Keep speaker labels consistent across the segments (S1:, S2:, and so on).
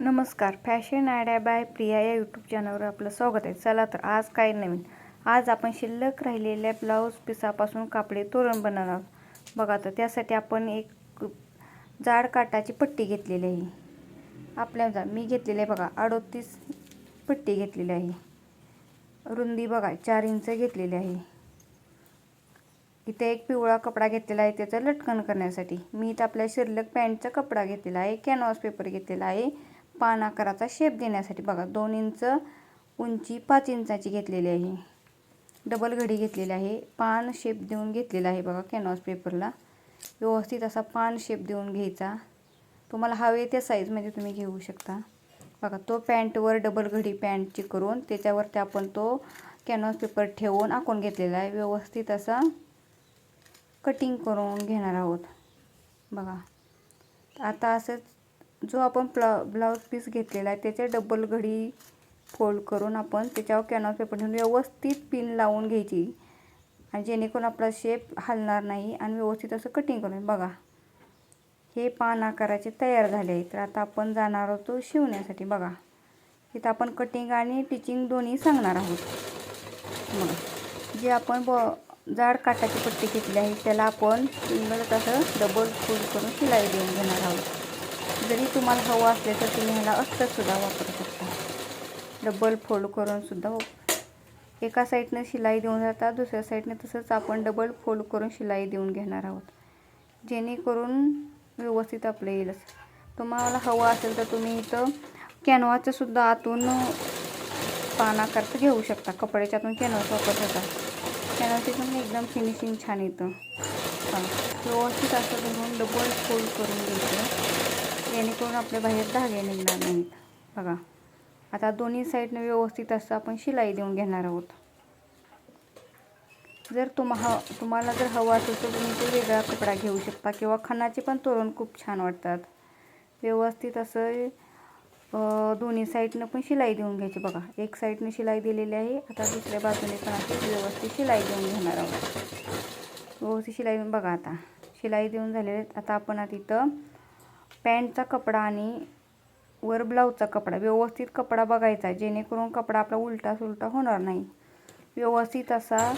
S1: नमस्कार. Fashion idea bye Priya या YouTube चॅनलवर आपलं स्वागत आहे. चला तर आज काय नवीन? आज आपण शिल्लक राहिलेल्या ब्लाऊज पिसापासून कापडे तोरण बनवणार आहोत. बघा तर त्यासाठी आपण एक जाड काटाची पट्टी घेतलेली आहे. आपल्या जा मी घेतलेली आहे बघा अडोतीस पट्टी घेतलेली आहे. रुंदी बघा चार इंच घेतलेली आहे. इथे एक पिवळा कपडा घेतलेला आहे त्याचं लटकन करण्यासाठी. मी इथं आपल्या शिल्लक पॅन्टचा कपडा घेतलेला आहे कॅनव्हास पेपर घेतलेला आहे. पान आकाराचा शेप देण्यासाठी बघा दोन इंच उंची पाच इंचाची घेतलेली आहे. डबल घडी घेतलेली आहे. पान शेप देऊन घेतलेला आहे बघा कॅनव्हास पेपरला व्यवस्थित असा पान शेप देऊन घ्यायचा. तुम्हाला हवे त्या साईजमध्ये तुम्ही घेऊ शकता. बघा तो पॅन्टवर डबल घडी पॅन्टची करून त्याच्यावरती आपण तो कॅनव्हास पेपर ठेवून आखून घेतलेला आहे. व्यवस्थित असा कटिंग करून घेणार आहोत. बघा आता असंच जो आपण प्ला ब्लाऊज पीस घेतलेला आहे त्याच्या डबल घडी फोल्ड करून आपण त्याच्यावर कॅनॉल पेपर ठेवून व्यवस्थित पिन लावून घ्यायची. आणि जेणेकरून आपला शेप हलणार नाही आणि व्यवस्थित असं कटिंग करून बघा. हे पान आकाराचे तयार झाले आहे तर आता आपण जाणार आहोत शिवण्यासाठी बघा. इथं आपण कटिंग आणि टिचिंग दोन्ही सांगणार आहोत. मग जे आपण ब जाड काटाची पट्टी घेतली आहे त्याला आपण सिंगल असं डबल फोल्ड करून शिलाई देऊन घेणार आहोत. जरी तुम्हाला हवं असले तर तुम्ही ह्याला अस्तरसुद्धा वापरू शकता. डबल फोल्ड करूनसुद्धा हो. एका साईडनं शिलाई देऊन जातात दुसऱ्या साईडने तसंच आपण डबल फोल्ड करून शिलाई देऊन घेणार आहोत. जेणेकरून व्यवस्थित आपलं येईल तुम्हाला हवं असेल तर तुम्ही इथं कॅनव्हाचंसुद्धा आतून पानाकरता घेऊ शकता. कपड्याच्या आतून कॅनव्हास वापरू शकता. कॅनव्हाची पण एकदम फिनिशिंग छान येतं. व्यवस्थित असं धरून डबल फोल्ड करून घ्यायचं. जेणेकरून आपल्या बाहेर धागे निघणार नाहीत. बघा. आता दोन्ही साईडनं व्यवस्थित असं आपण शिलाई देऊन घेणार आहोत. जर तुम्हा तुम्हाला जर हवं असेल तर तुम्ही ते वेगळा कपडा घेऊ शकता किंवा खणाचे पण तोरण खूप छान वाटतात. व्यवस्थित असं दोन्ही साईडनं पण शिलाई देऊन घ्यायची. बघा. एक साईडनं शिलाई दिलेली आहे. आता दुसऱ्या बाजूने पण व्यवस्थित शिलाई देऊन घेणार आहोत. व्यवस्थित शिलाई देऊन बघा आता. शिलाई देऊन झालेले आहेत. आता आपण आता इथं पॅन्टचा कपडा आणि वर ब्लाऊजचा कपडा व्यवस्थित कपडा बघायचा जेणेकरून कपडा आपला उलटा सुलटा होणार नाही. व्यवस्थित असा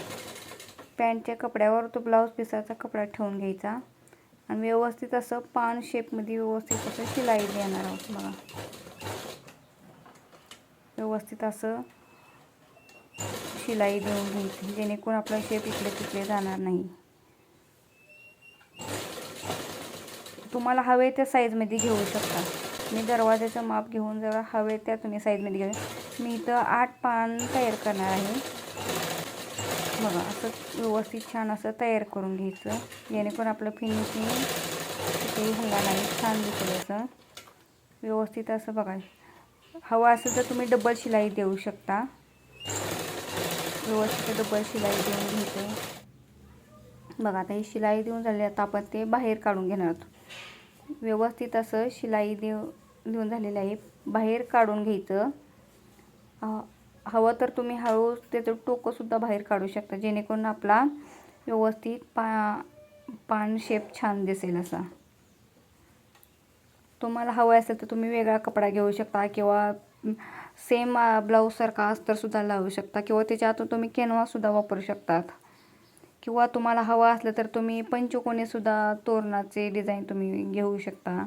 S1: पॅन्टच्या कपड्यावर तो ब्लाऊज पिसाचा कपडा ठेवून घ्यायचा आणि व्यवस्थित असं पान शेपमध्ये व्यवस्थित असं शिलाई देणार आहोत बघा. व्यवस्थित असं शिलाई देऊन घ्यायची जेणेकरून आपला शेप इकडे तिकडे जाणार नाही. तुम्हाला हवे त्या साईजमध्ये घेऊ शकता. मी दरवाजाचं माप घेऊन जरा हवे त्या तुम्ही साईजमध्ये घेऊ मी इथं आठ पान तयार करणार आहे. बघा असं व्यवस्थित छान असं तयार करून घ्यायचं. जेणेकरून आपलं फिनिशिंग कुठेही होणार नाही. छान दिसेल असं. व्यवस्थित असं बघा. हवं असेल तर तुम्ही डबल शिलाई देऊ शकता. व्यवस्थित डबल शिलाई देऊन घ्यायचं. बघा आता ही शिलाई देऊन झाली. आता आपण ते बाहेर काढून घेणार आहोत. व्यवस्थित असं शिलाई देऊ देऊन झालेलं आहे. बाहेर काढून घ्यायचं. हवं तर तुम्ही हळू त्याचं टोकंसुद्धा बाहेर काढू शकता. जेणेकरून आपला व्यवस्थित पा पान शेप छान दिसेल असा. तुम्हाला हवं असेल तर तुम्ही वेगळा कपडा घेऊ शकता किंवा सेम ब्लाऊजसारखा अस्तरसुद्धा लावू शकता किंवा त्याच्या त्याच्यातून तुम्ही कॅनवासुद्धा वापरू शकतात. किंवा तुम्हाला हवं असलं तर तुम्ही पंचकोनेसुद्धा तोरणाचे डिझाईन तुम्ही घेऊ शकता.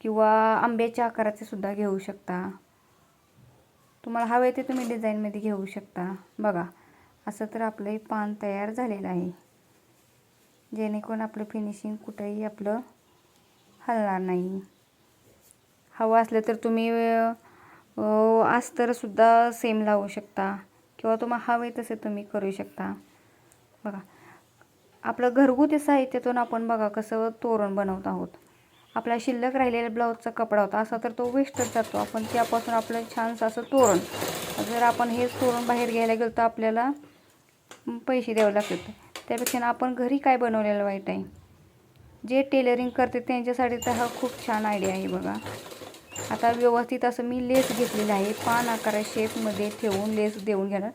S1: किंवा आंब्याच्या आकाराचे सुद्धा घेऊ शकता. तुम्हाला हवे ते तुम्ही डिझाईनमध्ये घेऊ शकता. बघा असं तर आपलं पान तयार झालेलं आहे. जेणेकरून आपलं फिनिशिंग कुठंही आपलं हलणार नाही. हवं असलं तर तुम्ही अस्तरसुद्धा सेम लावू शकता. किंवा तुम्हाला हवे तसे तुम्ही करू शकता. बघा. आपलं घरगुती साहित्यातून आपण बघा कसं तोरण बनवत आहोत. आपला शिल्लक राहिलेला ब्लाऊजचा कपडा होता असा तर तो वेस्टच जातो. आपण त्यापासून आपलं छानसं असं तोरण. जर आपण हेच तोरण बाहेर घ्यायला गेलो तर आपल्याला पैसे द्यावे लागतात. त्यापेक्षा आपण घरी काय बनवलेलं वाईट आहे? जे टेलरिंग करते त्यांच्यासाठी तर हा खूप छान आयडिया आहे बघा. आता व्यवस्थित असं मी लेस घेतलेलं आहे. पान आकारा शेपमध्ये ठेवून लेस देऊन घेणार.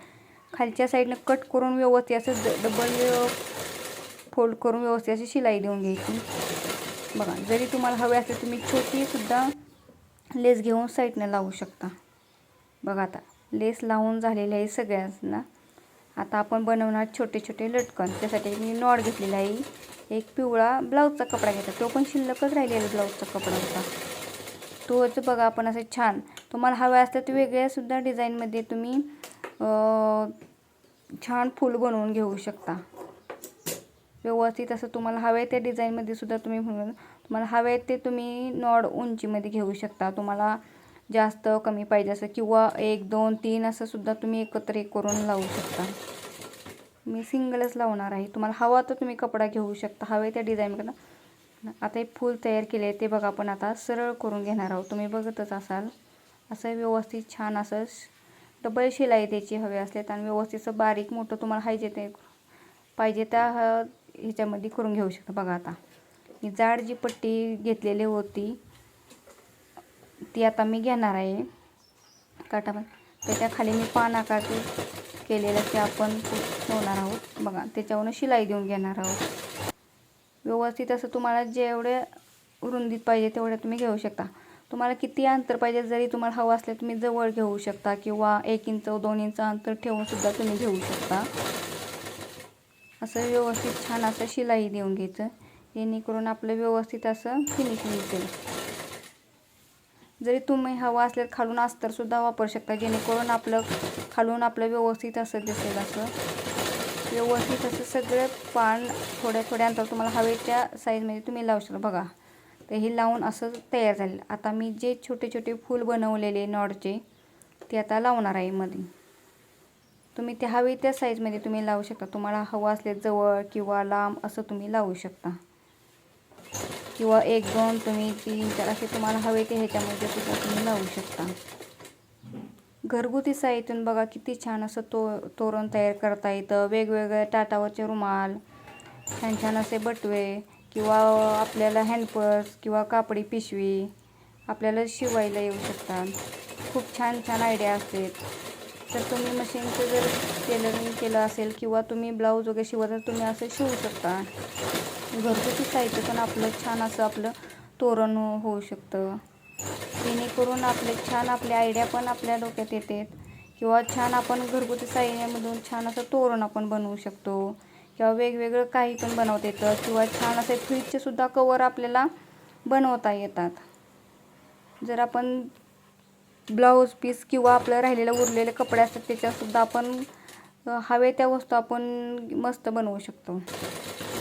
S1: खालच्या साईडनं कट करून व्यवस्थित असं डबल फोल्ड करून व्यवस्थित अशी शिलाई देऊन घ्यायची. बघा जरी तुम्हाला हवे असेल तुम्ही छोटीसुद्धा लेस घेऊन साईडनं लावू शकता. बघा आता लेस लावून झालेले आहे सगळ्यांना. आता आपण बनवणार छोटे छोटे लटकन. त्यासाठी मी नॉड घेतलेला आहे. एक पिवळा ब्लाऊजचा कपडा घेतला. तो पण शिल्लकच राहिलेला ब्लाऊजचा कपडा होता. तोच बघा आपण असं छान. तुम्हाला हव्या असतं ते वेगळ्यासुद्धा डिझाईनमध्ये तुम्ही छान फूल बनवून घेऊ शकता. व्यवस्थित असं तुम्हाला हवे त्या डिझाईनमध्ये सुद्धा तुम्ही तुम्हाला हवे ते तुम्ही नॉड उंचीमध्ये घेऊ शकता. तुम्हाला जास्त कमी पाहिजे असं किंवा एक दोन तीन असं सुद्धा तुम्ही एकत्र एक करून लावू शकता. मी सिंगलच लावणार आहे. तुम्हाला हवा तर तुम्ही कपडा घेऊ शकता. हवे त्या डिझाईनकडनं. आता हे फूल तयार केले ते बघा आपण आता सरळ करून घेणार आहोत. तुम्ही बघतच असाल. असं व्यवस्थित छान असं डबल शिलाई त्याची हवी असल्यात आणि व्यवस्थित बारीक मोठं तुम्हाला हायजे ते पाहिजे त्या ह्याच्यामध्ये करून घेऊ शकता. बघा आता. ही जाड जी पट्टी घेतलेली होती ती आता मी घेणार आहे. काटा त्याच्याखाली मी पान आकार केलेलं ते आपण ठेवणार आहोत. बघा त्याच्यावरून शिलाई देऊन घेणार आहोत. व्यवस्थित असं तुम्हाला जेवढे रुंदीत पाहिजे तेवढ्या तुम्ही घेऊ शकता. तुम्हाला किती अंतर पाहिजे जरी तुम्हाला हवं असलं तुम्ही जवळ घेऊ शकता किंवा एक इंच दोन इंच अंतर ठेवून सुद्धा तुम्ही घेऊ शकता. असं व्यवस्थित छान असं शिलाई देऊन घ्यायचं. जेणेकरून आपलं व्यवस्थित असं फिनिशिंग दिसेल जरी तुम्ही हवा असल्यास खालून अस्तरसुद्धा वापरू शकता जेणेकरून आपलं खालून आपलं व्यवस्थित असं दिसेल असं. व्यवस्थित असं सगळं पान थोड्या थोड्या अंतर तुम्हाला हवे त्या साईजमध्ये तुम्ही लावू शकता. बघा. तर हे लावून असं तयार झालं आता मी जे छोटे छोटे फूल बनवलेले नॉडचे ते आता लावणार आहे मध्ये तुम्ही ते हवे त्या साईजमध्ये तुम्ही लावू शकता. तुम्हाला हवं असले जवळ किंवा लांब असं तुम्ही लावू शकता. किंवा एक दोन तुम्ही तीन चार असे तुम्हाला हवे ते ह्याच्यामध्ये सुद्धा तुम्ही लावू शकता. घरगुती साईतून बघा किती छान असं तो तोरण तयार करता येतं. वेगवेगळ्या टाटावरचे रुमाल छान छान असे बटवे किंवा आपल्याला हँडपर्स किंवा कापडी पिशवी आपल्याला शिवायला येऊ शकतात. खूप छान छान आयडिया असतात. तर तुम्ही मशीनचं जर टेलरिंग केलं असेल किंवा तुम्ही ब्लाऊज वगैरे शिवत तर तुम्ही असं शिवू शकता. घरगुती साहित्य पण आपलं छान असं आपलं तोरण होऊ शकतं. जेणेकरून आपले छान आपल्या आयडिया पण आपल्या डोक्यात येतात. किंवा छान आपण घरगुती साहित्यामधून छान असं तोरण आपण बनवू शकतो. किंवा वेगवेगळं काही पण बनवता येतं किंवा छान असे फ्रीजचे सुद्धा कवर आपल्याला बनवता येतात. जर आपण ब्लाऊज पीस किंवा आपलं राहिलेलं उरलेले कपडे असतात त्याच्यातसुद्धा आपण हवे त्या वस्तू आपण मस्त बनवू शकतो.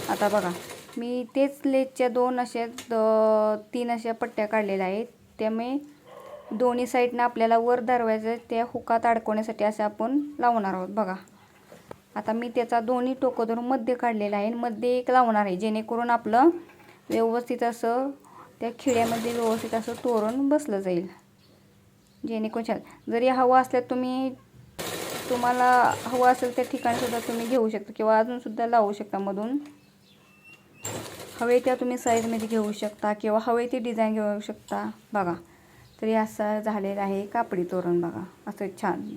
S1: आता बघा मी तेच लेजच्या दोन अशा द- तीन अशा पट्ट्या काढलेल्या आहेत. त्यामुळे दोन्ही साईडनं आपल्याला वर दरवाजा त्या हुकात अडकवण्यासाठी असं आपण लावणार आहोत. बघा. आता मी त्याचा दोन्ही टोकं धरून मध्य काढलेला आहे आणि एक लावणार आहे जेणेकरून आपलं व्यवस्थित असं त्या खिळ्यामध्ये व्यवस्थित असं तोरण बसलं जाईल. जेणेकरून छान. जरी हवं असल्यास तुम्ही तुम्हाला हवं असेल त्या ठिकाणीसुद्धा तुम्ही घेऊ शकता किंवा अजूनसुद्धा लावू शकता मधून. हवे त्या तुम्ही साईजमध्ये घेऊ शकता किंवा हवे ती डिझाईन घेऊ शकता. बघा तरी असं झालेलं आहे कापडी तोरण बघा. असं छान.